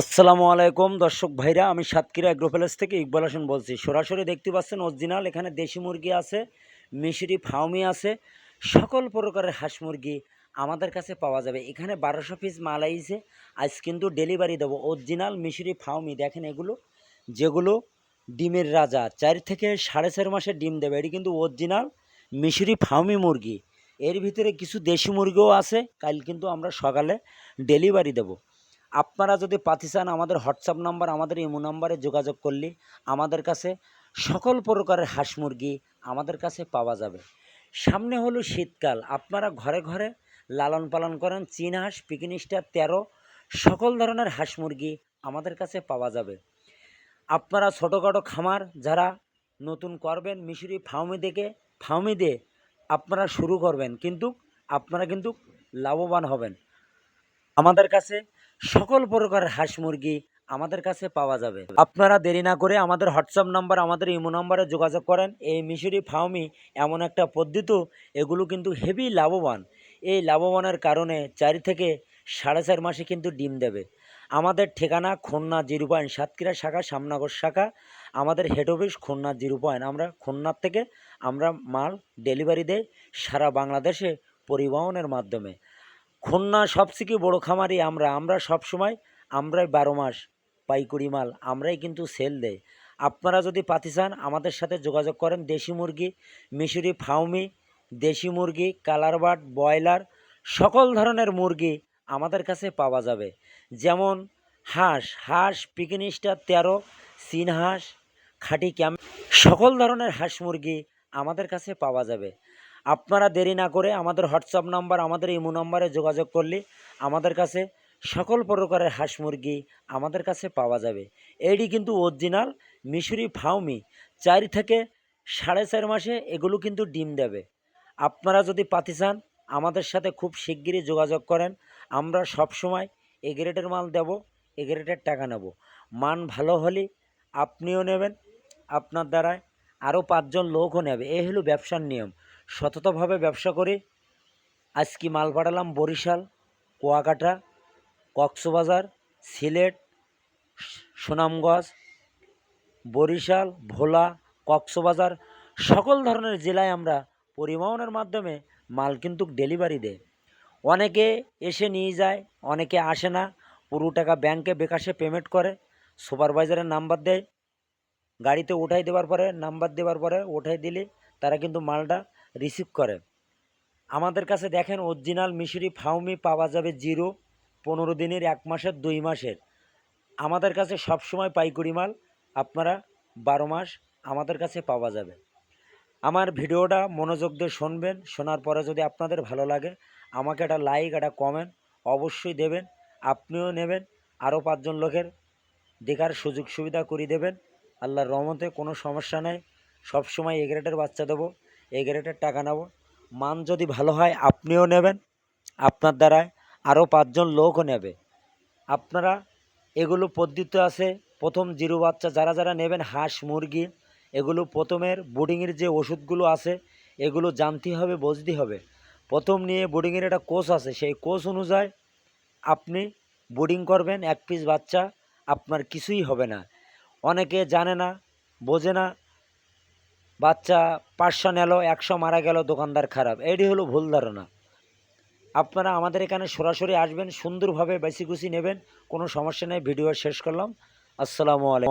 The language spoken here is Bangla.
আসসালামু আলাইকুম, দর্শক ভাইরা, আমি সাতক্ষীরা অ্যাগ্রো প্যালেস থেকে ইকবাল হাসান বলছি। সরাসরি দেখতে পাচ্ছেন অরিজিনাল এখানে দেশি মুরগি আছে, মিশরি ফাউমি আছে, সকল প্রকারের হাঁস মুরগি আমাদের কাছে পাওয়া যাবে। এখানে বারোশো পিস মাল আইছে, আজ কিন্তু ডেলিভারি দেবো। অরিজিনাল মিশরি ফাউমি দেখেন এগুলো, যেগুলো ডিমের রাজা, চার থেকে সাড়ে চার মাসের ডিম দেবে। এটি কিন্তু অরিজিনাল মিশরি ফাউমি মুরগি। এর ভিতরে কিছু দেশি মুরগিও আছে, কাল কিন্তু আমরা সকালে ডেলিভারি দেবো। আপনারা যদি পাতি চান, আমাদের হোয়াটসঅ্যাপ নাম্বার, আমাদের ইমো নাম্বারে যোগাযোগ করলে আমাদের কাছে সকল প্রকারের হাঁস মুরগি আমাদের কাছে পাওয়া যাবে। সামনে হলো শীতকাল। আপনারা ঘরে ঘরে লালন পালন করেন, চীন হাঁস পিকিন স্টার তেরো, সকল ধরনের হাঁস মুরগি আমাদের কাছে পাওয়া যাবে। আপনারা ছোটোখাটো খামার যারা নতুন করবেন, মিশরি ফার্মি দেখে ফার্মি দিয়ে আপনারা শুরু করবেন। কিন্তু আপনারা কিন্তু লাভবান হবেন। আমাদের কাছে সকল প্রকারের হাঁস মুরগি আমাদের কাছে পাওয়া যাবে। আপনারা দেরি না করে আমাদের হোয়াটসঅ্যাপ নাম্বার, আমাদের ইমো নাম্বারে যোগাযোগ করেন। এই মিশরি ফার্মি এমন একটা পদ্ধতি, এগুলো কিন্তু হেভি লাভবান। এই লাভবানের কারণে চারি থেকে সাড়ে চার মাসে কিন্তু ডিম দেবে। আমাদের ঠিকানা খুলনা জিরো পয়েন্ট সাতক্ষীরা শাখা সামনগর শাখা। আমাদের head office Khulna zero point, আমরা খুলনার থেকে আমরা মাল ডেলিভারি দেই সারা বাংলাদেশে পরিবহনের মাধ্যমে। খুলনা সবথেকে বড় খামারি আমরা। আমরা সব সময় আমরাই বারো মাস পাইকুড়ি মাল, আমরাই কিন্তু সেল দেই। আপনারা যদি পাতি চান, আমাদের সাথে যোগাযোগ করেন। দেশি মুরগি, মিশরি ফাউমি, দেশি মুরগি কালার বার্ড ব্রয়লার, সকল ধরনের মুরগি আমাদের কাছে পাওয়া যাবে। যেমন হাঁস হাঁস পিকিন স্টার তেরো চীন হাঁস খাঁটি ক্যাম সকল ধরনের হাঁস মুরগি আমাদের কাছে পাওয়া যাবে। আপনারা দেরি না করে আমাদের হোয়াটসঅ্যাপ নাম্বার, আমাদের ইমো নাম্বারে যোগাযোগ করলে আমাদের কাছে সকল প্রকারের হাঁস মুরগি আমাদের কাছে পাওয়া যাবে। এইটি কিন্তু অরিজিনাল মিশরি ফাউমি চার থেকে সাড়ে চার মাসে এগুলো কিন্তু ডিম দেবে। আপনারা যদি পাতি চান, আমাদের সাথে খুব শিগগিরই যোগাযোগ করেন। আমরা সব সময় এ গ্রেডের মাল দেব, এ গ্রেডের টাকা নেব। মান ভালো হলে আপনিও নেবেন, আপনার দ্বারায় আরও পাঁচজন লোকও নেবে। এই হলো ব্যবসার নিয়ম। সততভাবে ব্যবসা করে। আজকে মাল পাঠালাম বরিশাল, কুয়াকাটা, কক্সবাজার, সিলেট, সুনামগঞ্জ, বরিশাল, ভোলা, কক্সবাজার, সকল ধরনের জেলায় আমরা পরিবহনের মাধ্যমে মাল কিন্তু ডেলিভারি দেয় অনেকে এসে নিয়ে যায়, অনেকে আসে না। পুরো টাকা ব্যাংকে বেকাশে পেমেন্ট করে সুপারভাইজারের নাম্বার দেয়। গাড়িতে উঠাই দেওয়ার পরে নাম্বার দেওয়ার পরে উঠাই দিলে তারা কিন্তু মালটা রিসিভ করে। আমাদের কাছে দেখেন অরিজিনাল মিশরি ফাউমি পাওয়া যাবে জিরো, পনেরো দিনের, এক মাসের, দুই মাসের। আমাদের কাছে সবসময় পাইকুড়ি মাল, আপনারা বারো মাস আমাদের কাছে পাওয়া যাবে। আমার ভিডিওটা মনোযোগ দিয়ে শুনবেন, শোনার পরে যদি আপনাদের ভালো লাগে, আমাকে একটা লাইক একটা কমেন্ট অবশ্যই দেবেন, আপনিও নেবেন, আরও পাঁচজন লোকের দেখার সুযোগ সুবিধা করে দেবেন। আল্লাহর রহমতে কোনো সমস্যা নেই, সবসময় এ গ্রেডের বাচ্চা দেবো। এ গ্রেডের টাকা নেব। মান যদি ভালো হয়, আপনিও নেবেন। আপনার দ্বারায় আরও পাঁচজন লোকও নেবে। আপনারা এগুলো পদ্ধতি আছে, প্রথম জিরো বাচ্চা যারা যারা নেবেন, হাঁস, মুরগি, এগুলো প্রথমের বোর্ডিংয়ের যে ওষুধগুলো আছে, এগুলো জানতে হবে বুঝতে হবে। প্রথম নিয়ে বোর্ডিংয়ের একটা কোর্স আছে, সেই কোর্স অনুযায়ী আপনি বোর্ডিং করবেন, এক পিস বাচ্চা, আপনার কিছুই হবে না। অনেকে জানে না, বোঝে না বাচ্চা পাঁচশো নিল, একশো মারা গেল, দোকানদার খারাপ। এটি হলো ভুল ধারণা। আপনারা আমাদের এখানে সরাসরি আসবেন, সুন্দরভাবে বেশি খুশি নেবেন, কোনো সমস্যা নেই, ভিডিও শেষ করলাম। আসসালামু আলাইকুম।